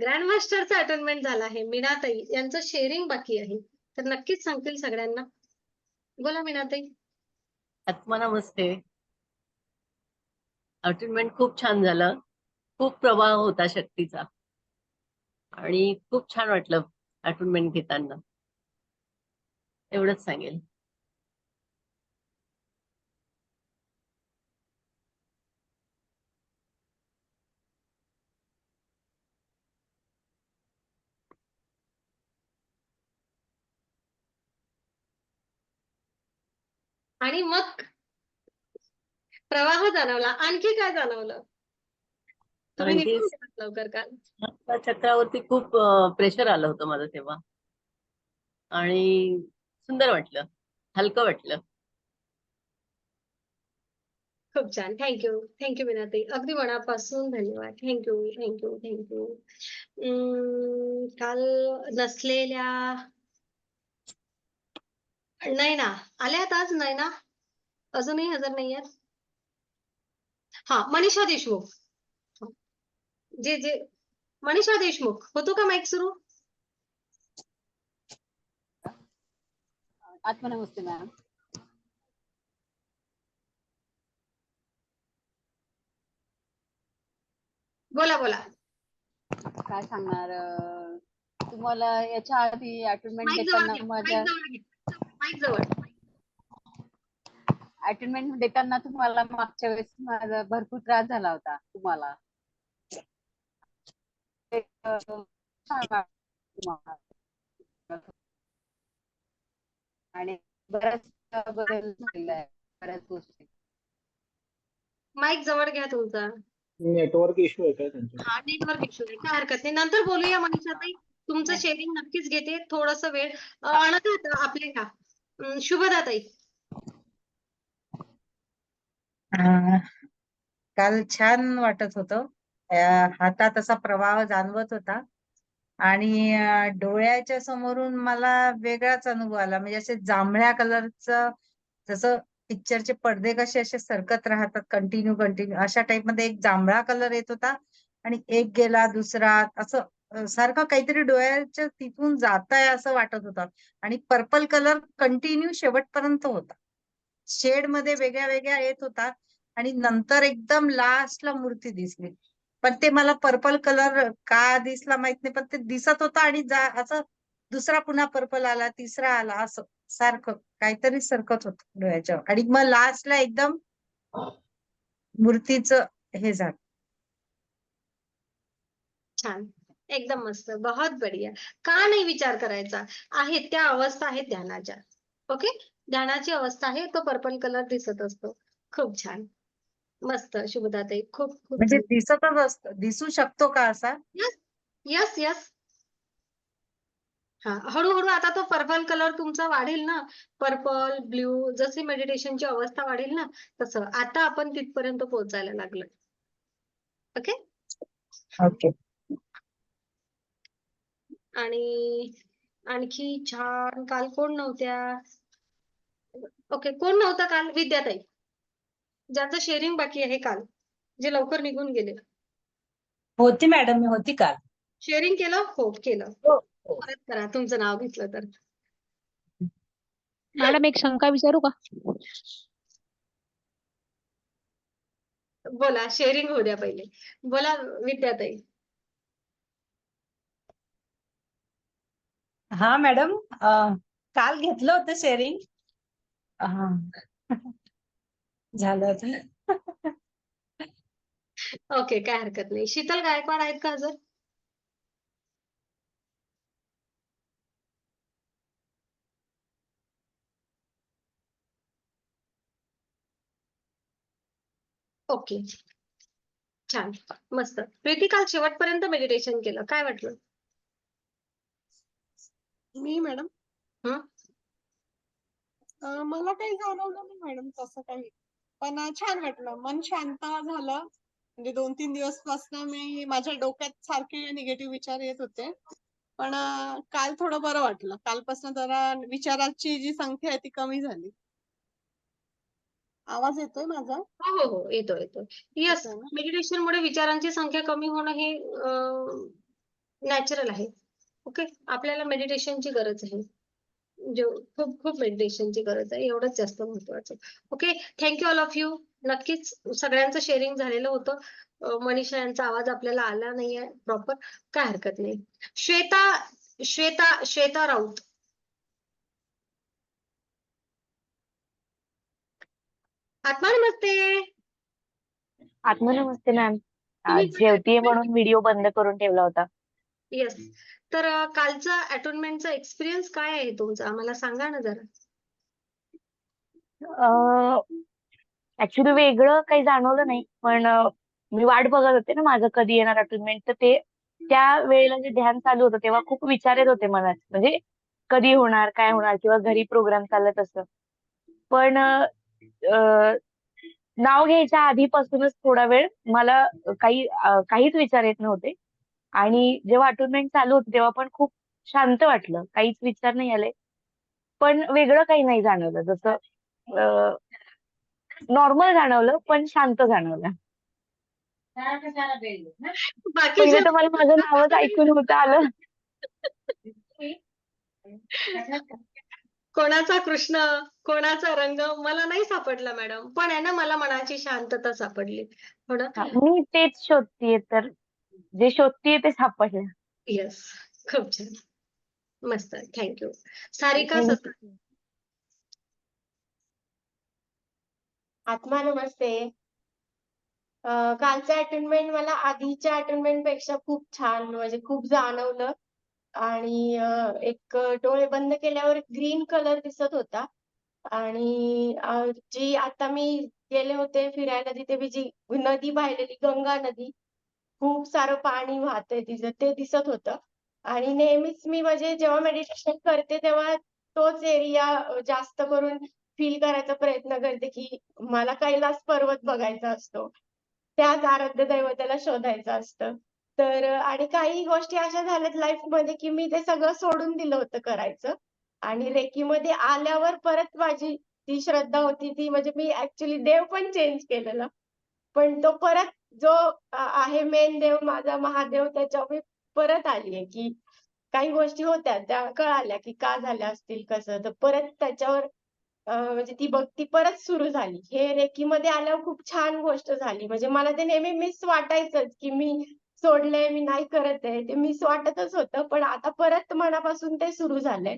Grand मास्टरचा attainment झाला आहे मीनाताई यांचं शेअरिंग बाकी आहे. तर नक्कीच सांगतील सगळ्यांना. बोला मीनाताई. आत्मा नमस्ते. अटेंडमेंट खूप छान झालं. खूप प्रवाह होता शक्तीचा. आणि खूप छान वाटलं अटेनमेंट घेताना. एवढंच सांगेल. आणि मग प्रवाह जाणवला. आणखी काय जाणवलं? तुम्ही लवकर चक्रावरती खूप प्रेशर आलं होतं माझं तेव्हा. आणि सुंदर वाटलं. हलकं वाटलं. खूप छान. थँक्यू थँक्यू मीनाताई अगदी मनापासून धन्यवाद. थँक्यू थँक्यू थँक्यू काल नसलेल्या नयना आल्यात आज नयना अजूनही हजर नाही आहेत? हा मनीषा देशमुख. जे जे मनीषा देशमुख होतो का माईक सुरू? आत्मनमस्ते मॅम बोला बोला. काय सांगणार तुम्हाला याच्या आधी अटेंडमेंट देताना घ्या माझ्या अटेंडमेंट देताना तुम्हाला मागच्या वेळेस माझा भरपूर त्रास झाला होता तुम्हाला. आणि बराच बदल झालेला आहे बऱ्याच गोष्टी. माईक जवळ घ्या तुमचा. नेटवर्क इश्यू आहे काय हा नेटवर्क इश्यू आहे. काय हरकत नाही. नंतर बोलूया मनीषाताई तुमचं शेअरिंग नक्कीच घेते. थोडस वेळ अं, आणत आपले ह्या शुभदाताई. काल छान वाटत होतं. हातात असा प्रवाह जाणवत होता. आणि डोळ्याच्या समोरून मला वेगळाच अनुभव आला. म्हणजे असे जांभळ्या कलरचं जसं पिक्चरचे पडदे कसे असे सरकत राहतात कंटिन्यू कंटिन्यू अशा टाइपमध्ये एक जांभळा कलर येत होता. आणि एक गेला दुसरा असं सारखं काहीतरी डोळ्याच्या तिथून जात आहे असं वाटत होतं. आणि पर्पल कलर कंटिन्यू शेवटपर्यंत होता. शेडमध्ये वेगळ्या वेगळ्या येत होता. आणि नंतर एकदम लास्टला मूर्ती दिसली. पण ते मला पर्पल कलर का दिसला माहीत नाही पण ते दिसत होता आणि जा असं दुसरा पुन्हा पर्पल आला तिसरा आला असं सारखं काहीतरी सरकत होत डोळ्याच्या आणि मग लास्टला एकदम मूर्तीचं हे झालं. छान. एकदम मस्त बहुत बढिया. का नाही विचार करायचा? आहेत त्या अवस्था आहेत ध्यानाच्या ओके ध्यानाची अवस्था आहे तो पर्पल कलर दिसत असतो. खूप छान. मस्त शुभदाताई. खूप खूप म्हणजे दिसतच असत दिसू शकतो का असा? यस यस हा हळूहळू आता तो पर्पल कलर तुमचा वाढेल ना? पर्पल ब्ल्यू जशी मेडिटेशनची अवस्था वाढेल ना तसं. आता आपण तिथपर्यंत पोहोचायला लागलोय. ओके ओके आणि आणखी छान काल कोण नव्हत्या? ओके कोण नव्हतं काल? विद्याताई. ज्यांचं शेअरिंग बाकी आहे काल जे लवकर निघून गेले. होती मॅडम मी होती काल. शेअरिंग केलं? हो केलं. हो, हो. परत करा तुमचं नाव घेतलं तर. मॅडम एक शंका विचारू का? बोला शेअरिंग होऊ द्या पहिले. बोला विद्याताई. हा मॅडम. अं, काल घेतलं होतं शेअरिंग. झालं होत. ओके काय हरकत नाही. शीतल गायकवाड आहेत का हजर ओके. छान. मस्त. प्रीती काल शेवटपर्यंत मेडिटेशन केलं. काय वाटलं? मी मॅडम. हं? मला काही जाणवलं नाही मॅडम तसं काही. पण छान वाटलं. मन शांत झालं. म्हणजे दोन तीन दिवस पासन मी माझ्या डोक्यात सारखे निगेटिव्ह विचार येत होते. पण काल थोडं बरं वाटलं. कालपासून जरा विचाराची जी संख्या आहे ती कमी झाली. आवाज येतोय माझा? हो हो हो. येतो येतो येस येतोय ना? मेडिटेशन मुळे विचारांची संख्या कमी होणं हे नॅचरल आहे. ओके? आपल्याला मेडिटेशनची गरज आहे. जो खूप खूप मेडिटेशनची गरज आहे. एवढंच जास्त महत्वाचं. Okay? Thank you all of you नक्कीच सगळ्यांचं शेअरिंग झालेलं होतं. मनीषा यांचा आवाज आपल्याला आला नाहीये प्रॉपर काय हरकत नाही. श्वेता श्वेता श्वेता राऊत. आत्मा नमस्ते. आत्मनमस्ते मॅम तुम्ही जेवतीये म्हणून व्हिडिओ बंद करून ठेवला होता. येस तर कालचा अटोनमेंटचा एक्सपिरियन्स काय आहे तुमचा? आम्हाला सांगा ना जरा. ऍक्च्युली वेगळं काही जाणवलं नाही पण मी वाट बघत होते ना माझं कधी येणार अटोनमेंट तर ते त्या वेळेला जे ध्यान चालू होतं तेव्हा खूप विचार येत होते मनात. म्हणजे कधी होणार काय होणार किंवा घरी प्रोग्राम चालत असं. पण अं, नाव घ्यायच्या आधीपासूनच थोडा वेळ मला काही काहीच विचार येत नव्हते. आणि जेव्हा अटोनमेंट चालू होती तेव्हा पण खूप शांत वाटलं. काहीच विचार नाही आले. पण वेगळं काही नाही जाणवलं. जसं नॉर्मल जाणवलं पण शांत जाणवलं. पहिले तर मला माझं नावच ऐकून होतं आलं. कोणाचा कृष्ण कोणाचा रंग मला नाही सापडला मॅडम. पण आहे ना मला मनाची शांतता सापडली. मी तेच शोधतीये तर. जे शोधतीये ते सापडलं. येस खूप छान. मस्त. Thank you Sarika you. आत्मा नमस्ते. अं, कालचं अटेंडमेंट मला आधीच्या अटेंडमेंटपेक्षा खूप छान म्हणजे खूप जाणवलं. आणि अं, एक डोळे बंद केल्यावर ग्रीन कलर दिसत होता. आणि अं, जी आता मी गेले होते फिरायला तिथे मी जी नदी पाहिलेली गंगा नदी खूप सारं पाणी वाहतंय तिचं ते दिसत होतं. आणि नेहमीच मी म्हणजे जेव्हा मेडिटेशन करते तेव्हा तोच एरिया जास्त करून फील करायचा प्रयत्न करते की मला कैलास पर्वत बघायचा असतो. त्याच आराध्य दैवताला शोधायचं असतं. तर आणि काही गोष्टी अशा झाल्यात लाईफमध्ये की मी ते सगळं सोडून दिलं होतं करायचं. आणि रेकीमध्ये आल्यावर परत माझी ती श्रद्धा होती ती म्हणजे मी ऍक्च्युली देव पण चेंज केलेला. पण तो परत जो आहे मेन देव माझा महादेव त्याच्यावर मी परत आलीये की काही गोष्टी होत्या त्या कळाल्या की का झाल्या असतील कसं? तर परत त्याच्यावर म्हणजे ती भक्ती परत सुरू झाली. हे रेकीमध्ये आल्यावर खूप छान गोष्ट झाली. म्हणजे मला ते नेहमी मिस वाटायचंच की मी सोडलंय मी नाही करत आहे ते मिस वाटतच होतं. पण आता परत मनापासून ते सुरू झालंय.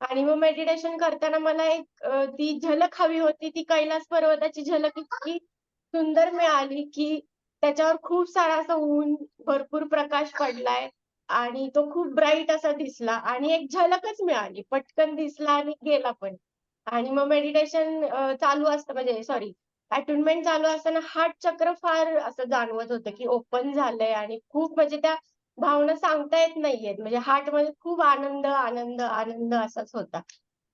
आणि मग मेडिटेशन करताना मला एक ती झलक हवी होती ती कैलास पर्वताची झलक इतकी सुंदर मिळाली की त्याच्यावर खूप सारा असं ऊन भरपूर प्रकाश पडलाय आणि तो खूप ब्राईट असा दिसला आणि एक झलकच मिळाली. पटकन दिसला आणि गेला पण. आणि मग मेडिटेशन चालू असतं म्हणजे सॉरी अटुनमेंट चालू असताना हार्ट चक्र फार असं जाणवत होतं की ओपन झालंय आणि खूप म्हणजे त्या भावना सांगता येत नाहीयेत. म्हणजे हार्टमध्ये खूप आनंद आनंद आनंद असाच होता.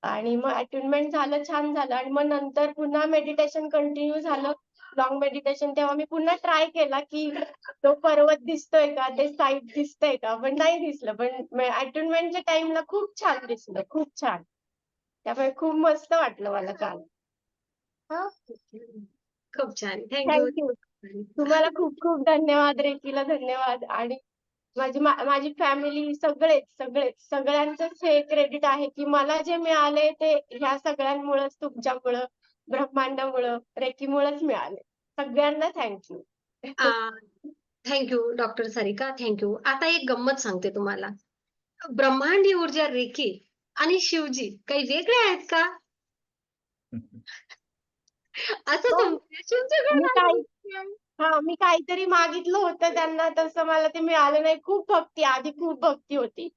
आणि मग अटुनमेंट झालं छान झालं आणि मग नंतर पुन्हा मेडिटेशन कंटिन्यू झालं. लॉंग मेडिटेशन तेव्हा मी पुन्हा ट्राय केला की तो पर्वत दिसतोय का? ते साईट दिसतंय का? पण नाही दिसलं. पण अटुनमेंटच्या टाइमला खूप छान दिसलं. खूप छान. त्यामुळे खूप मस्त वाटलं मला काल. खूप छान. थँक्यू तुम्हाला खूप खूप धन्यवाद रेकीला धन्यवाद. आणि माझी माझी फॅमिली सगळेच सगळेच सगळ्यांचंच हे क्रेडिट आहे की मला जे मिळाले ते ह्या सगळ्यांमुळेच तुमच्यामुळं ब्रह्मांडामुळं रेकीमुळेच मिळाले. सगळ्यांना thank you thank you doctor Sarika thank you आता एक गंमत सांगते तुम्हाला. ब्रह्मांडी ऊर्जा रेकी आणि शिवजी काही वेगळे आहेत का? असं हो. हा मी काहीतरी मागितलं होतं त्यांना तसं मला ते मिळालं नाही. खूप भक्ती आधी खूप भक्ती होती.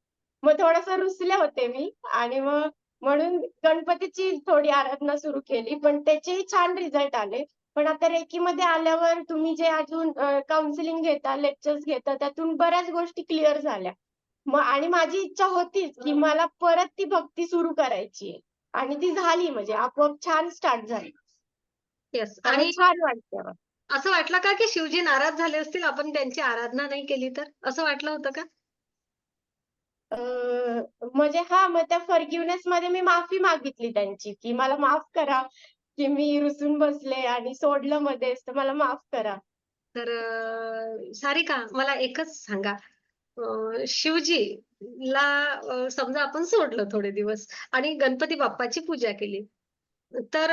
मग थोडस रुसले होते मी आणि मग म्हणून गणपतीची थोडी आराधना सुरू केली पण त्याचेही छान रिझल्ट आले. पण आता रेकीमध्ये आल्यावर तुम्ही जे अजून काउन्सिलिंग घेता लेक्चर्स घेता त्यातून बऱ्याच गोष्टी क्लिअर झाल्या. मग आणि माझी इच्छा होतीच की मला परत ती भक्ती सुरू करायची आहे. आणि ती झाली म्हणजे आपोआप छान स्टार्ट झाली. आणि छान वाटतं असं वाटलं का की शिवजी नाराज झाले असतील आपण त्यांची आराधना नाही केली तर? असं वाटलं होतं का? म्हणजे हा मग त्या फर्ग्युनेस मध्ये मी माफी मागितली त्यांची की मला माफ करा की मी रुसून बसले आणि सोडलं मध्येच तर मला माफ करा. तर सारिका मला एकच सांगा. शिवजी ला समजा आपण सोडलं थोडे दिवस आणि गणपती बाप्पाची पूजा केली तर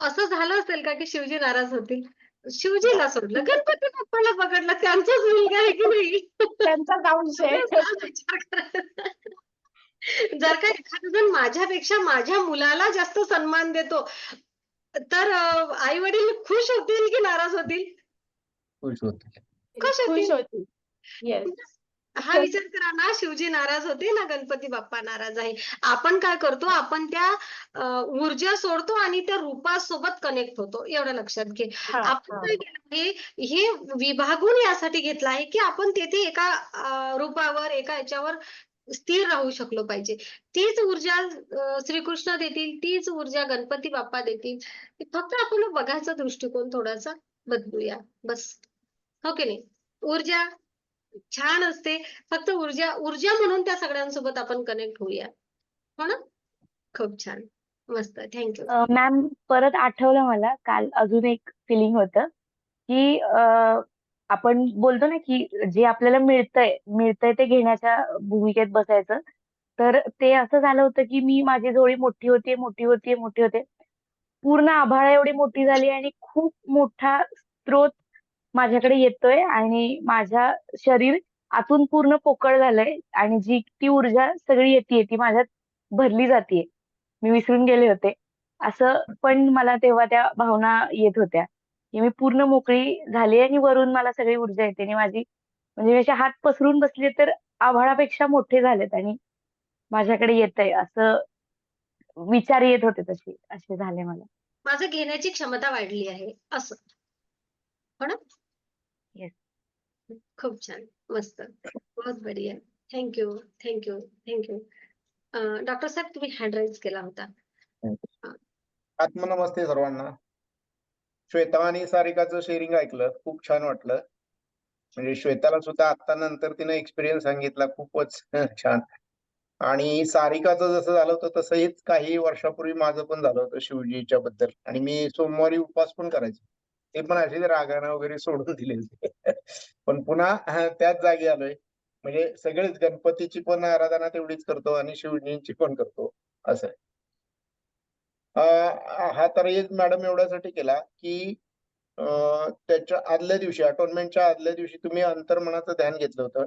असं झालं असेल का की शिवजी नाराज होतील? शिवजीला सोडलं. गणपती बाप्पाला पकडलं. त्यांचाच मुलगा आहे की नाही? त्यांचा अंश आहे. जर का एखादा जण माझ्यापेक्षा माझ्या मुलाला जास्त सन्मान देतो तर आई वडील खुश होतील की नाराज होतील? खुश होते खुश खुश होतील. हा विचार करा ना शिवजी नाराज होते ना गणपती बाप्पा नाराज आहे. आपण काय करतो आपण त्या ऊर्जा सोडतो आणि त्या रूपासोबत कनेक्ट होतो. एवढं लक्षात घे. आपण काय केलं आहे हे विभागून यासाठी घेतलं आहे की आपण तेथे एका रूपावर एका याच्यावर स्थिर राहू शकलो पाहिजे. तीच ऊर्जा श्रीकृष्ण देतील तीच ऊर्जा गणपती बाप्पा देतील. फक्त आपण बघायचा दृष्टिकोन थोडासा बदलूया. बस. हो की नाही? ऊर्जा छान असते. फक्त ऊर्जा ऊर्जा म्हणून त्या सगळ्यांसोबत आपण कनेक्ट होऊया. हो ना? खूप छान. मस्त. थँक्यू मॅम परत आठवलं मला काल अजून एक फिलिंग होतं की आपण बोलतो ना की जे आपल्याला मिळतंय मिळतंय ते घेण्याच्या भूमिकेत बसायचं. तर ते असं झालं होतं की मी माझी झोळी मोठी होतीये मोठी होतीये मोठी होते पूर्ण आभाळा एवढी मोठी झाली आणि खूप मोठा स्त्रोत माझ्याकडे येतोय आणि माझ्या शरीर आतून पूर्ण पोकळ झालंय आणि जी ती ऊर्जा सगळी येते ती माझ्यात भरली जाते मी विसरून गेले होते. असं पण मला तेव्हा त्या भावना येत होत्या. की मी पूर्ण मोकळी झाली आणि वरून मला सगळी ऊर्जा येते आणि माझी म्हणजे मी असे हात पसरून बसले तर आभाळापेक्षा मोठे झालेत आणि माझ्याकडे येतंय असं विचार येत होते तसे असे झाले मला. माझं घेण्याची क्षमता वाढली आहे असं. हो ना? खूप छान. मस्त. बहुत बढिया. Thank you thank you thank you doctor साहेब तुम्ही हँड राईज केला होता. आत्मनमस्ते सर्वांना. श्वेता आणि सारिकाचं शेअरिंग ऐकलं. खूप छान वाटलं. म्हणजे श्वेताला सुद्धा आता नंतर तिने एक्सपिरियन्स सांगितला. खूपच छान. आणि सारिकाचं जसं झालं होतं तसंच काही वर्षापूर्वी माझं पण झालं होतं शिवजीच्या बद्दल. आणि मी सोमवारी उपवास पण करायचो. ते पण असेच रागानं वगैरे सोडून दिले पण पुन्हा त्याच जागी आलोय. म्हणजे सगळेच गणपतीची पण आराधना तेवढीच करतो आणि शिवजींची पण करतो. असं आहे. हा तर एक मॅडम एवढ्यासाठी केला की त्याच्या आदल्या दिवशी अटोनमेंटच्या आदल्या दिवशी तुम्ही अंतर्मनाचं ध्यान घेतलं होतं.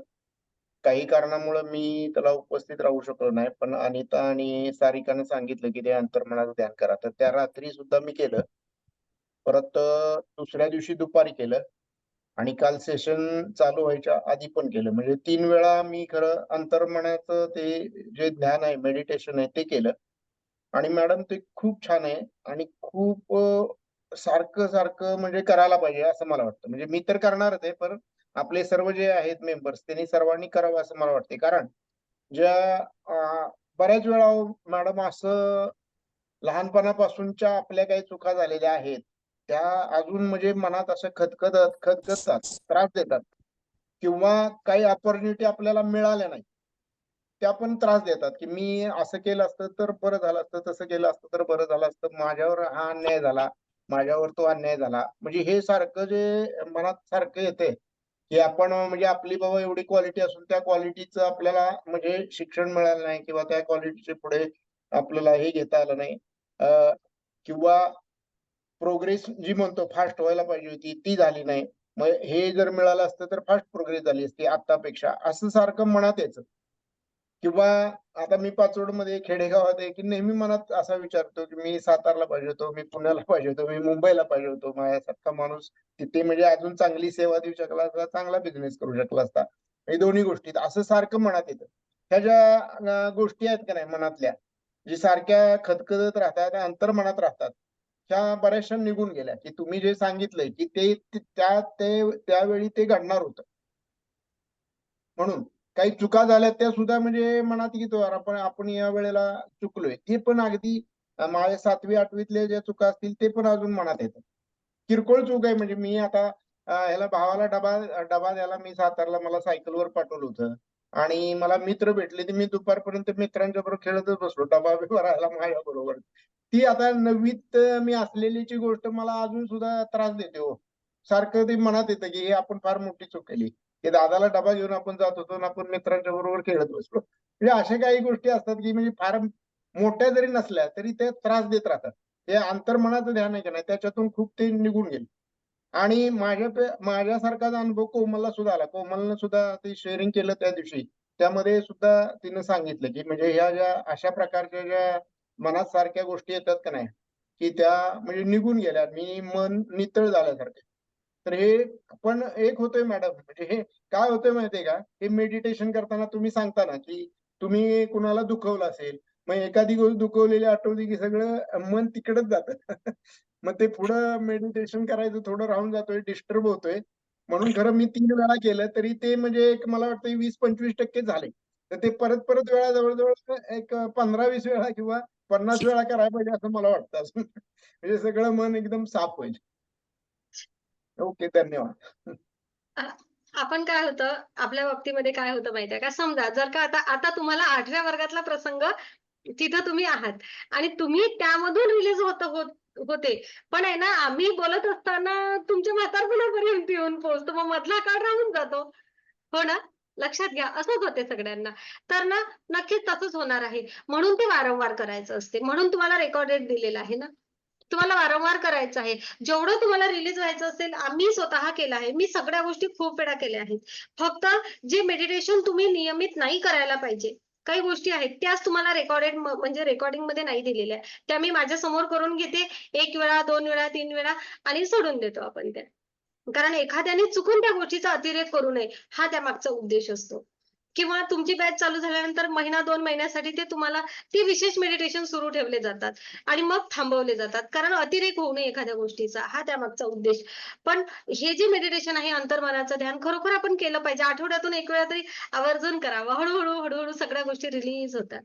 काही कारणामुळे मी त्याला उपस्थित राहू शकलो नाही. पण अनिता आणि सारिकाने सांगितलं की ते अंतर्मनाचं ध्यान करा. तर त्या रात्री सुद्धा मी केलं. परत दुसऱ्या दिवशी दुपारी केलं. आणि काल सेशन चालू व्हायच्या आधी पण केलं. म्हणजे तीन वेळा मी खरं अंतर्मनाचं ते जे ध्यान आहे मेडिटेशन आहे ते केलं. आणि मॅडम ते खूप छान आहे. आणि खूप सारखं सारखं म्हणजे करायला पाहिजे असं मला वाटतं. म्हणजे मी तर करणारच आहे पण आपले सर्व जे आहेत मेंबर्स त्यांनी सर्वांनी करावं असं मला वाटते कारण ज्या बऱ्याच वेळा हो, मॅडम असं लहानपणापासूनच्या आपल्या काही चुका झालेल्या आहेत त्या अजून म्हणजे मनात असं खतखत खतखतात त्रास देतात. किंवा काही ऑपॉर्च्युनिटी आपल्याला मिळाल्या नाही त्या पण त्रास देतात की मी असं केलं असतं तर बरं झालं असतं तसं केलं असतं तर बरं झालं असतं. माझ्यावर हा अन्याय झाला माझ्यावर तो अन्याय झाला. म्हणजे हे सारखं जे मनात सारखं येते की आपण म्हणजे आपली बाबा एवढी क्वालिटी असून त्या क्वालिटीचं आपल्याला म्हणजे शिक्षण मिळालं नाही किंवा त्या क्वालिटीचे पुढे आपल्याला हे घेता आलं नाही. किंवा प्रोग्रेस जी म्हणतो फास्ट व्हायला पाहिजे होती ती झाली नाही. मग हे जर मिळालं असतं तर फास्ट प्रोग्रेस झाली असती आतापेक्षा असं सारखं मनात यायचं. किंवा आता मी पाचोडमध्ये खेडेगावात आहे की नेहमी मनात असा विचारतो की मी सातारला पाहिजे होतो मी पुण्याला पाहिजे होतो मी मुंबईला पाहिजे होतो. माझ्यासारखा माणूस तिथे म्हणजे अजून चांगली सेवा देऊ शकला असता चांगला बिझनेस करू शकला असता. हे दोन्ही गोष्टीत असं सारखं मनात येतं. ह्या ज्या गोष्टी आहेत का नाही मनातल्या जी सारख्या खदखदत राहतात अंतर्मनात राहतात ह्या बऱ्याचशा निघून गेल्या. की तुम्ही जे सांगितलंय की ते त्या त्यावेळी ते घडणार होतं. म्हणून काही चुका झाल्या त्या सुद्धा म्हणजे मनात घेतो आपण आपण या वेळेला चुकलोय. ते पण अगदी माझ्या सातवी आठवीतल्या ज्या चुका असतील ते पण अजून मनात येतात. किरकोळ चूक आहे म्हणजे मी आता ह्याला भावाला डबा डबा द्यायला मी सातारला मला सायकलवर पाठवलं होतं. आणि मला मित्र भेटले. ते मी दुपारपर्यंत मित्रांच्या बरोबर खेळतच बसलो. डबा बिबा माझ्या बरोबर ती आता नववीत मी असलेलीची गोष्ट मला अजून सुद्धा त्रास देते हो. सारखं ते मनात येतं की हे आपण फार मोठी चूक केली. की दादाला डबा घेऊन आपण जात होतो आणि आपण मित्रांच्या बरोबर खेळत बसलो. म्हणजे अशा काही गोष्टी असतात की म्हणजे फार मोठ्या जरी नसल्या तरी ते त्रास देत राहतात. ते अंतर्मनाचं ध्यान आहे की नाही त्याच्यातून खूप ते निघून गेले. आणि माझ्या माझ्यासारखाच अनुभव कोमलला सुद्धा आला. कोमलनं सुद्धा ते शेअरिंग केलं त्या दिवशी. त्यामध्ये सुद्धा तिनं सांगितलं की म्हणजे ह्या ज्या अशा प्रकारच्या ज्या मनात सारख्या गोष्टी येतात का नाही? की त्या म्हणजे निघून गेल्या मी मन नितळ झाल्यासारखे. तर हे पण एक होतोय मॅडम. म्हणजे हे काय होतंय माहितीये का? हे मेडिटेशन करताना तुम्ही सांगता ना की तुम्ही कुणाला दुखवलं असेल मग एखादी गोष्ट दुखवलेली आठवली की सगळं मन तिकडच जातं. मग ते पुढं मेडिटेशन करायचं थोडं राहून जातोय डिस्टर्ब होतोय. म्हणून खरं मी तीन वेळा केलं तरी ते म्हणजे एक मला वाटतं वीस पंचवीस टक्के झाले. तर ते परत परत वेळा जवळजवळ एक पंधरा वीस वेळा किंवा पन्नास वेळा करायला पाहिजे असं मला वाटतं. अजून म्हणजे सगळं मन एकदम साफ होईल ओके धन्यवाद. आपण काय होतं आपल्या बाबतीमध्ये काय होतं माहितीये का? समजा जर का आता आता तुम्हाला आठव्या वर्गातला प्रसंग तिथं तुम्ही आहात. आणि तुम्ही त्यामधून रिलीज होत होत होते. पण आहे ना आम्ही बोलत असताना तुमच्या म्हातारपणापर्यंत येऊन पोहोचतो. मग मधला काळ राहून जातो. हो ना? लक्षात घ्या असंच होते सगळ्यांना. तर ना नक्कीच तसंच होणार आहे. म्हणून ते वारंवार करायचं असते. म्हणून तुम्हाला रेकॉर्डेड दिलेलं आहे ना. तुम्हाला वारंवार करायचं आहे. जेवढं तुम्हाला रिलीज व्हायचं असेल आम्ही स्वतः केलं आहे. मी सगळ्या गोष्टी खूप वेळा केल्या आहेत. फक्त जे मेडिटेशन तुम्ही नियमित नाही करायला पाहिजे काही गोष्टी आहेत त्याच तुम्हाला रेकॉर्डेड म्हणजे रेकॉर्डिंगमध्ये नाही दिलेल्या त्या मी माझ्यासमोर करून घेते. एक वेळा दोन वेळा तीन वेळा आणि सोडून देतो आपण त्या. कारण एखाद्याने चुकून त्या गोष्टीचा अतिरेक करू नये हा त्या मागचा उद्देश असतो. किंवा तुमची बॅच चालू झाल्यानंतर महिना दोन महिन्यासाठी ते तुम्हाला ती विशेष मेडिटेशन सुरू ठेवले जातात आणि मग थांबवले जातात. कारण अतिरेक होऊ नये एखाद्या गोष्टीचा हा त्यामागचा उद्देश. पण हे जे मेडिटेशन आहे अंतर्मनाचं ध्यान खरोखर आपण केलं पाहिजे. आठवड्यातून एक वेळा तरी आवर्जून करावं हळूहळू हळूहळू सगळ्या गोष्टी रिलीज होतात.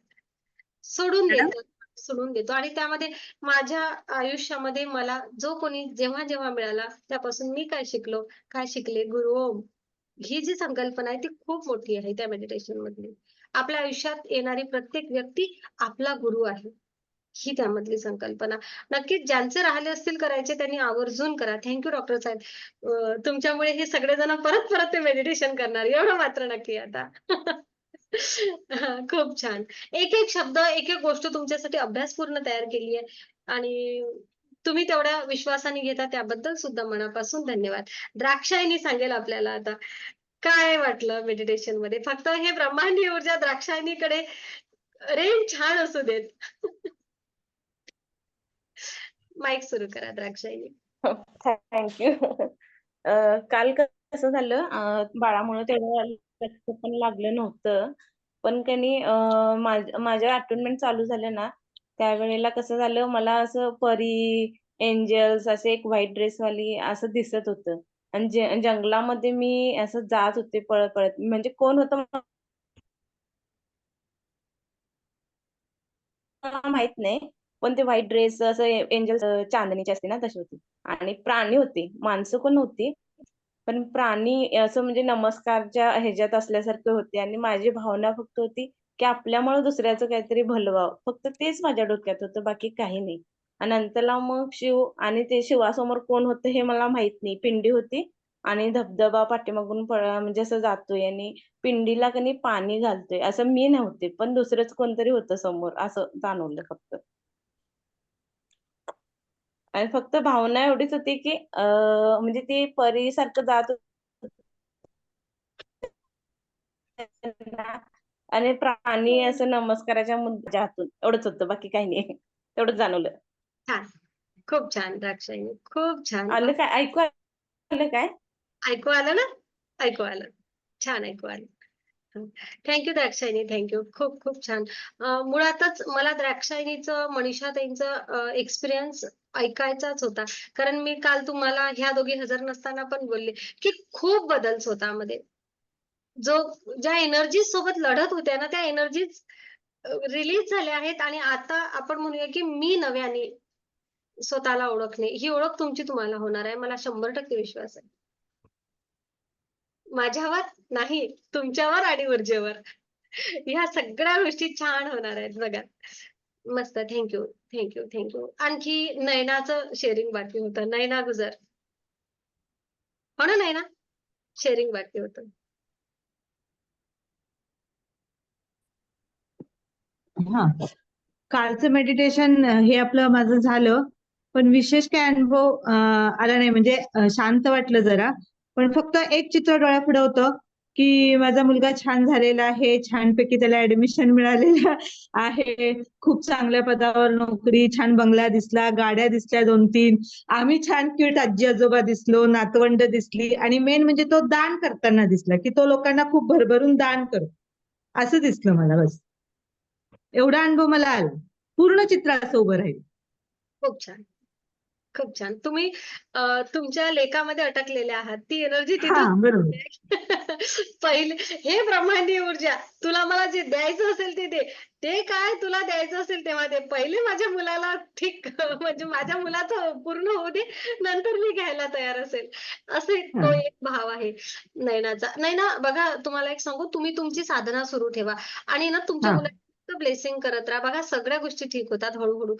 सोडून देतो सोडून देतो. आणि त्यामध्ये माझ्या आयुष्यामध्ये मला जो कोणी जेव्हा जेव्हा मिळाला त्यापासून मी काय शिकलो काय शिकले? गुरु ओम ही जी संकल्पना आहे ती खूप मोठी आहे त्या मेडिटेशन मधली. आपल्या आयुष्यात येणारी प्रत्येक व्यक्ती आपला गुरु आहे. ही त्यामधली संकल्पना. नक्कीच ज्यांचे राहिले असतील करायचे त्यांनी आवर्जून करा. थँक्यू डॉक्टर साहेब. तुमच्यामुळे हे सगळेजण परत परत ते मेडिटेशन करणार. एवढं मात्र नक्की आता. खूप छान. एक एक शब्द एक एक गोष्ट तुमच्यासाठी अभ्यासपूर्ण तयार केली आहे आणि तुम्ही तेवढ्या विश्वासाने घेता त्याबद्दल सुद्धा मनापासून धन्यवाद. द्राक्षायणी सांगेल आपल्याला आता. काय वाटलं मेडिटेशनमध्ये? फक्त हे ब्रह्मांडी ऊर्जा द्राक्षायणीकडे रेंज छान असू देत. माईक सुरू करा द्राक्षायणी. हो, थँक्यू काल कसं झालं? बाळामुळे तेवढं लक्ष पण लागलं नव्हतं. पण त्यांनी माझ्या अटोनमेंट चालू झाले ना त्यावेळेला कसं झालं मला असं परी एंजल्स असे एक व्हाईट ड्रेस वाली असं दिसत होतं. आणि जंगलामध्ये मी असं जात होते पळत पळत. म्हणजे कोण होतं माहीत नाही. पण ते व्हाईट ड्रेस असं एंजल चांदणीची असते ना तशी होती. आणि प्राणी होते. माणसं पण नव्हती पण प्राणी असं म्हणजे नमस्कारच्या ह्याच्यात असल्यासारखे होते आणि माझी भावना फक्त होती की आपल्यामुळे दुसऱ्याचं काहीतरी भलं फक्त तेच माझ्या डोक्यात होतं बाकी काही नाही. आणि नंतरला मग शिव आणि ते शिवासमोर कोण होतं हे मला माहीत नाही. पिंडी होती आणि धबधबा पाठीमागून म्हणजे असं जातोय आणि पिंडीला कनी पाणी घालतोय. असं मी नव्हते पण दुसरंच कोणतरी होतं समोर असं जाणवलं फक्त. आणि फक्त भावना एवढीच होती की अं म्हणजे ती परीसारखं जात होती. ना, आणि प्राणी असं नमस्काराच्या मुद्द्यातून एवढंच होतं बाकी काही नाही. तेवढंच जाणवलं. छान. खूप छान द्राक्षायणी खूप छान. आलं काय? ऐकू आलं काय? ऐकू आलं ना? ऐकू आलं. छान ऐकू आलं. थँक्यू द्राक्षायणी थँक्यू खूप खूप छान. मुळातच मला द्राक्षायणीचं मनीषाताईंचं एक्सपिरियन्स ऐकायचाच होता. कारण मी काल तुम्हाला ह्या दोघी हजर नसताना पण बोलले की खूप बदल स्वतःमध्ये जो ज्या एनर्जी सोबत लढत होत्या ना त्या एनर्जी रिलीज झाल्या आहेत आणि आता आपण म्हणूया की मी नव्याने स्वतःला ओळखणे ही ओळख तुमची तुम्हाला होणार आहे. मला शंभर टक्के विश्वास आहे. माझ्यावर नाही तुमच्यावर आणि ऊर्जेवर. ह्या सगळ्या गोष्टी छान होणार आहेत बघा. मस्त थँक्यू थँक्यू थँक्यू आणखी नयनाचं शेअरिंग बाकी होतं. नयना गुजर. हो ना नयना शेअरिंग बाकी होतं. हा. कालचं मेडिटेशन हे आपलं माझं झालं. पण विशेष काय अनुभव आला नाही. म्हणजे शांत वाटलं जरा. पण फक्त एक चित्र डोळ्यापुढे होतं की माझा मुलगा छान झालेला आहे छानपैकी त्याला ऍडमिशन मिळालेलं आहे खूप चांगल्या पदावर नोकरी छान बंगला दिसला गाड्या दिसल्या दोन तीन आम्ही छान क्यूट आजी आजोबा दिसलो नातवंड दिसली आणि मेन म्हणजे तो दान करताना दिसला की तो लोकांना खूप भरभरून दान करतो. असं दिसलं मला बस. एवढा अनुभव मला आला. पूर्ण चित्र असं उभं राहील. खूप छान. खूप छान. तुम्ही अं, तुमच्या लेखामध्ये अटकलेले आहात. ती एनर्जी हा बरोबर. पहिले हे ब्रह्मांडीय ऊर्जा. तुला मला जे द्यायचं असेल ते दे. ते काय तुला द्यायचं असेल तेव्हा दे. पहिले माझ्या मुलाला ठीक म्हणजे माझ्या मुलाचं पूर्ण होऊ दे. नंतर मी घ्यायला तयार असेल. असे तो हा. एक भाव आहे नयनाचा. नयना बघा तुम्हाला एक सांगू. तुम्ही तुमची साधना सुरू ठेवा. आणि ना तुमच्या हा. मुलाला ब्लेसिंग करत राहा. बघा सगळ्या गोष्टी ठीक होतात हळूहळू.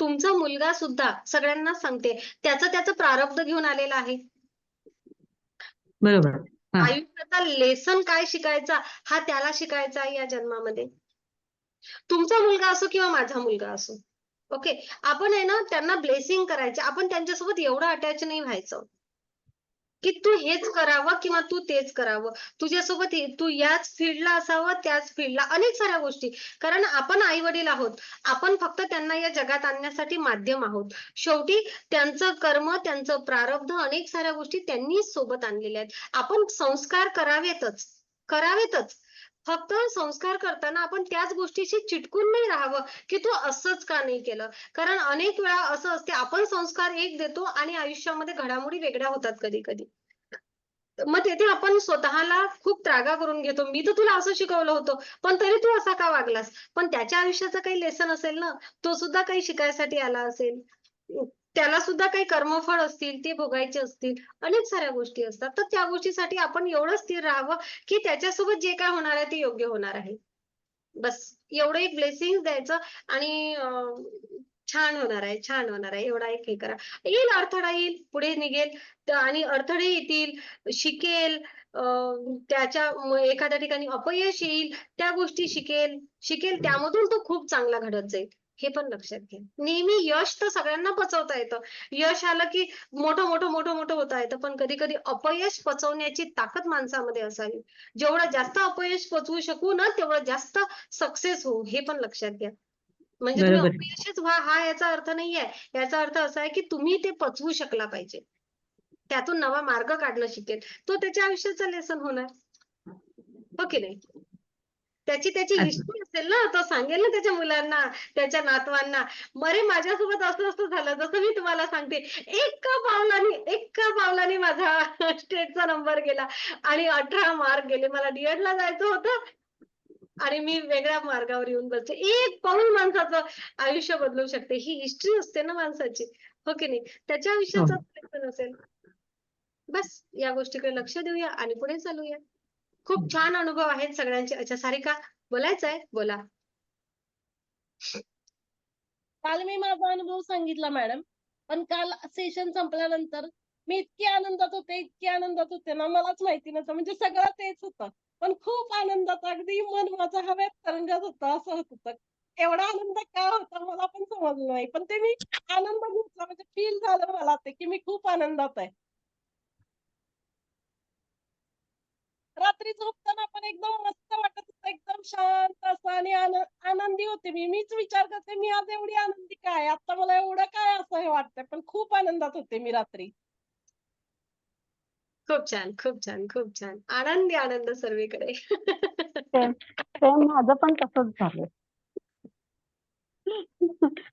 तुमचा मुलगा सुद्धा सगळ्यांना सांगते त्याचं त्याचं प्रारब्ध घेऊन आलेला आहे. बरोबर. आयुष्याचा लेसन काय शिकायचा हा त्याला शिकायचा आहे या जन्मामध्ये. तुमचा मुलगा असो किंवा माझा मुलगा असो. ओके? आपण आहे ना त्यांना ब्लेसिंग करायचे. आपण त्यांच्यासोबत एवढं अटॅच नाही व्हायचं. की तू हेच करावं किंवा तू तेच करावं. तुझ्यासोबत तू याच फील्डला असावं त्याच फील्डला अनेक साऱ्या गोष्टी. कारण आपण आई वडील आहोत. आपण फक्त त्यांना या जगात आणण्यासाठी माध्यम आहोत. शेवटी त्यांचं कर्म त्यांचं प्रारब्ध अनेक साऱ्या गोष्टी त्यांनीच सोबत आणलेल्या आहेत. आपण संस्कार करावेतच. करावेतच. फक्त संस्कार करताना आपण त्याच गोष्टीशी चिटकून नाही राहावं की तू असंच का नाही केलं? कारण अनेक वेळा असं असते आपण संस्कार एक देतो आणि आयुष्यामध्ये घडामोडी वेगळ्या होतात कधी कधी मग तेथे आपण स्वतःला खूप त्रागा करून घेतो. मी तर तुला असं शिकवलं होतं पण तरी तू असा का वागलास? पण त्याच्या आयुष्याचं काही लेसन असेल ना तो सुद्धा काही शिकायसाठी आला असेल. त्याला सुद्धा काही कर्मफळ असतील ते भोगायचे असतील अनेक साऱ्या गोष्टी असतात. तर त्या गोष्टीसाठी आपण एवढं स्थिर राहावं की त्याच्यासोबत जे काय होणार आहे ते योग्य होणार आहे. बस एवढं एक ब्लेसिंग द्यायचं आणि छान होणार आहे छान होणार आहे. एवढा एक हे करा. येईल अडथळा येईल पुढे निघेल. आणि अडथळे येतील शिकेल त्याच्या एखाद्या ठिकाणी अपयश येईल त्या गोष्टी शिकेल. शिकेल त्यामधून तो खूप चांगला घडत जाईल. हे पण लक्षात घ्या नेहमी यश तर सगळ्यांना पचवता येतं. यश आलं की मोठं मोठं मोठं मोठं होता येतं. पण कधी कधी अपयश पचवण्याची ताकद माणसामध्ये असावी. जेवढं जास्त अपयश पचवू शकू ना तेवढं जास्त सक्सेस होऊ. हे पण लक्षात घ्या. म्हणजे तुम्ही. अपयशच व्हा. हा याचा अर्थ नाहीये याचा अर्थ असा आहे की तुम्ही ते पचवू शकला पाहिजे. त्यातून नवा मार्ग काढणं शिकेल. तो त्याच्या आयुष्याचा लेसन होणार. हो की नाही? त्याची त्याची. हिस्ट्री असेल ना तो सांगेल ना त्याच्या मुलांना त्याच्या नातवांना. मरे माझ्यासोबत असं असं झालं जसं मी तुम्हाला सांगते. एका पावलाने एका पावलाने माझा स्टेटचा नंबर गेला आणि अठरा मार्क गेले. मला डीएड ला जायचं होतं आणि मी वेगळ्या मार्गावर येऊन बसते एक पाऊल माणसाचं आयुष्य बदलू शकते. ही हिस्ट्री असते ना माणसाची. हो की नाही? त्याच्या आयुष्याचा lesson असेल बस या गोष्टीकडे लक्ष देऊया आणि पुढे चालूया. खूप छान अनुभव आहेत सगळ्यांचे. अच्छा सारिका बोलायचं आहे बोला. काल मी माझा अनुभव सांगितला मॅडम. पण काल सेशन संपल्यानंतर मी इतकी आनंदात होते इतकी आनंदात होते ना मलाच माहिती नव्हतं. म्हणजे सगळं तेच होतं. पण खूप आनंदात अगदी मन माझं हव्यात तरंगत होतं असं होत होतं. एवढा आनंद का होता मला पण समजलं नाही. पण ते मी आनंद घेतला. म्हणजे फील झालं मला ते की मी खूप आनंदात आहे. रात्री झोपताना पण एकदम मस्त वाटत होतं. एकदम शांत असं आणि आन- आनंदी होते मी. मीच विचार करते मी आज एवढी आनंदी काय आता मला एवढं काय असं हे वाटतंय? पण खूप आनंदात होते मी रात्री. खूप छान खूप छान खूप छान. आनंदी आनंद सर्वीकडे. सेम माझं पण तसंच झालं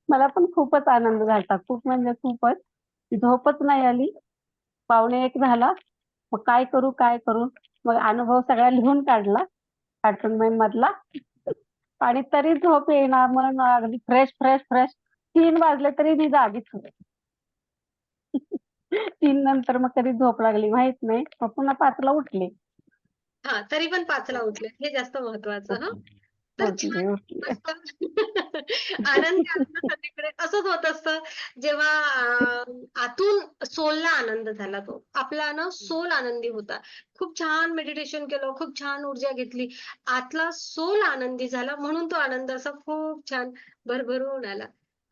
मला पण खूपच आनंद झाला खूप म्हणजे खूपच. झोपच नाही आली. पावणे एक झाला. मग काय करू काय करू? मग अनुभव सगळा लिहून काढला अटोनमेंट मधला. आणि तरी झोप येणार म्हणून अगदी फ्रेश फ्रेश फ्रेश तीन वाजले तरी मी जागीच होते. तीन नंतर मग कधी झोप लागली माहीत नाही. मग पुन्हा पाचला उठले. हा तरी पण पाचला उठले. हे जास्त महत्वाचं आनंदी सगळीकडे. असंच होत असतं. जेव्हा आतून सोलला आनंद झाला तो. आपला ना सोल आनंदी होता. खूप छान मेडिटेशन केलं. खूप छान ऊर्जा घेतली. आतला सोल आनंदी झाला म्हणून तो आनंद असा खूप छान भरभरून आला.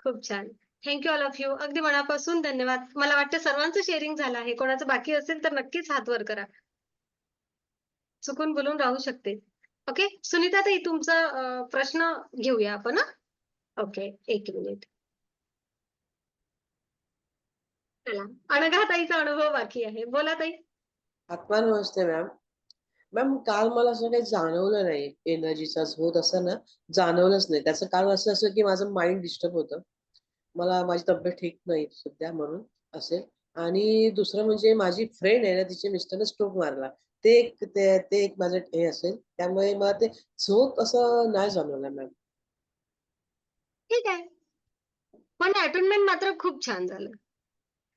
खूप छान. थँक्यू ऑल ऑफ यू अगदी मनापासून धन्यवाद. मला वाटतं सर्वांचं शेअरिंग झालं आहे. कोणाचं बाकी असेल तर नक्कीच हात वर करा. चुकून बोलून राहू शकते. ओके सुनीता ताई तुमचा प्रश्न घेऊया आपण ओके एक मिनिट चला. अनघा ताईचा अनुभव बाकी आहे. बोला ताई. आत्मा नमस्ते मॅम मॅम काल मला असं काही जाणवलं नाही एनर्जीचा होत असं ना जाणवलंच नाही. त्याचं कारण असं असं की माझं माइंड डिस्टर्ब होतं. मला माझी तब्येत ठीक नाही सध्या म्हणून असेल आणि दुसरं म्हणजे माझी फ्रेंड आहे ना तिचे मिस्टरने स्ट्रोक मारला. ते एक ते ते एक माझं हे असेल. त्यामुळे मला ते झोप असं नाही जाणवलं मॅम ठीक आहे. पण अटेंडमेंट मात्र खूप छान झालं.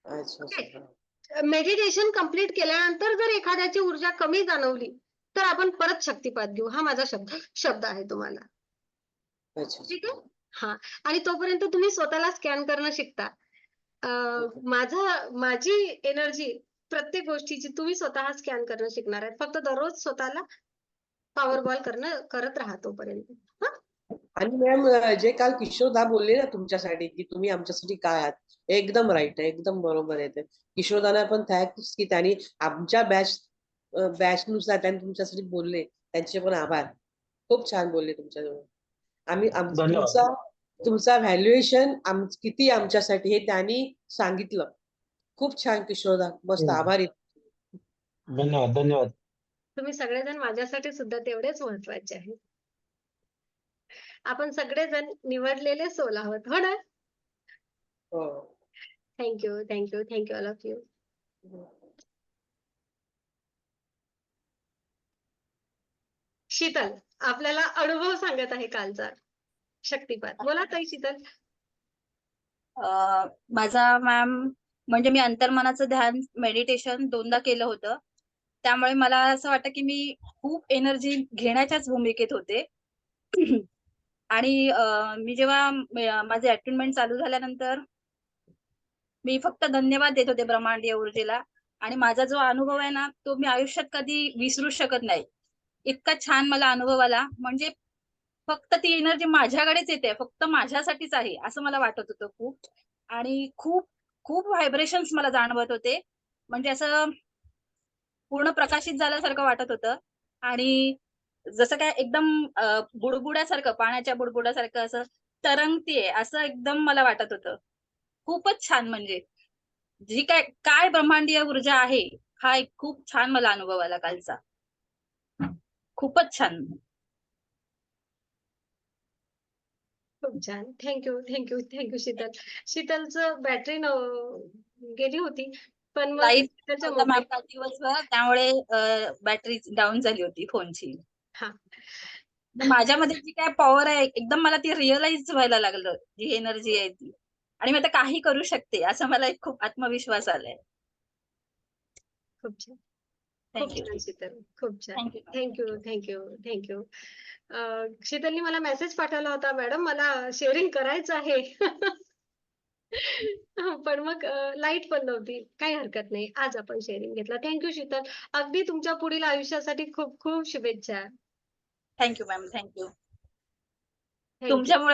अच्छा अच्छा. मेडिटेशन कंप्लीट केल्यानंतर जर एखाद्याची ऊर्जा कमी जाणवली तर आपण परत शक्तिपात घेऊ. हा माझा शब्द शब्द आहे तुम्हाला. अच्छा ठीक आहे? हा. आणि तोपर्यंत तुम्ही स्वतःला स्कॅन करणं शिकता. अं, माझा माझी एनर्जी प्रत्येक गोष्टीची तुम्ही स्वतः स्कॅन करणं शिकणार आहे फक्त दररोज स्वतःला पॉवर बॉल करणं करत राहा तोपर्यंत. हा? आणि मॅम जे काल किशोरदा बोलले ना तुमच्यासाठी की तुम्ही आमच्यासाठी काय आहात एकदम राईट आहे एकदम बरोबर आहे ते. किशोरदाना पण थँक्स की त्यांनी आमच्या बॅच बॅच नुसार त्यांनी तुमच्यासाठी बोलले. त्यांचे पण आभार. खूप छान बोलले तुमच्याजवळ. आम्ही. तुमचा तुमचा व्हॅल्युएशन आम किती आमच्यासाठी हे त्यांनी सांगितलं. खूप छान किशोरदा मस्त हम्म. आभारी. धन्यवाद धन्यवाद. तुम्ही सगळेजण माझ्यासाठी सुद्धा तेवढेच महत्त्वाचे आहेत. आपण सगळेजण निवडलेले सोल आहोत हो ना? हो. Thank you thank you thank you all of you Shital आपल्याला अनुभव सांगत आहे कालचा. शक्तिपात बोला ताई शीतल. अ, माझा मॅम म्हणजे मी अंतर्मनाचं ध्यान मेडिटेशन दोनदा केलं होतं. त्यामुळे मला असं वाटतं की मी खूप एनर्जी घेण्याच्याच भूमिकेत होते. आणि मी जेव्हा माझे अटेंडमेंट चालू झाल्यानंतर मी फक्त धन्यवाद देत होते ब्रह्मांडीय ऊर्जेला. आणि माझा जो अनुभव आहे ना तो मी आयुष्यात कधी विसरू शकत नाही. इतका छान मला अनुभव आला. म्हणजे फक्त ती एनर्जी माझ्याकडेच येते फक्त माझ्यासाठीच आहे असं मला वाटत होतं खूप. आणि खूप खूप व्हायब्रेशन्स मला जाणवत होते. म्हणजे असं पूर्ण प्रकाशित झाल्यासारखं वाटत होतं. आणि जसं काय एकदम बुडबुड्यासारखं पाण्याच्या बुडबुड्यासारखं असं तरंगतीये असं एकदम मला वाटत होतं. खूपच छान म्हणजे. जी काय काय ब्रह्मांडीय ऊर्जा आहे हा एक खूप छान मला अनुभव आला कालचा. खूपच छान. खूप छान. Thank you thank you thank you Shital. शीतलचं battery न गेली होती पण मग लाइट शीतलच्या होता मोबाईल मॅम दिवसभर त्यामुळे बॅटरी डाऊन झाली होती फोनची हा. माझ्यामध्ये जी काय पॉवर आहे एकदम मला ती रिअलाइज व्हायला लागलं जी एनर्जी आहे ती. आणि मी आता काही करू शकते असं मला एक खूप आत्मविश्वास आलाय. खूप छान. खूप थँक्यू छान शीतल खूप छान. थँक्यू थँक्यू थँक्यू शीतलनी मला मेसेज पाठवला होता मॅडम मला शेअरिंग करायचं आहे. पण मग लाइट पण नव्हती. काही हरकत नाही. आज आपण शेअरिंग घेतला. थँक्यू शीतल अगदी तुमच्या पुढील आयुष्यासाठी खूप खूप शुभेच्छा. थँक्यू मॅम थँक्यू थँक्यू तुमच्यामुळे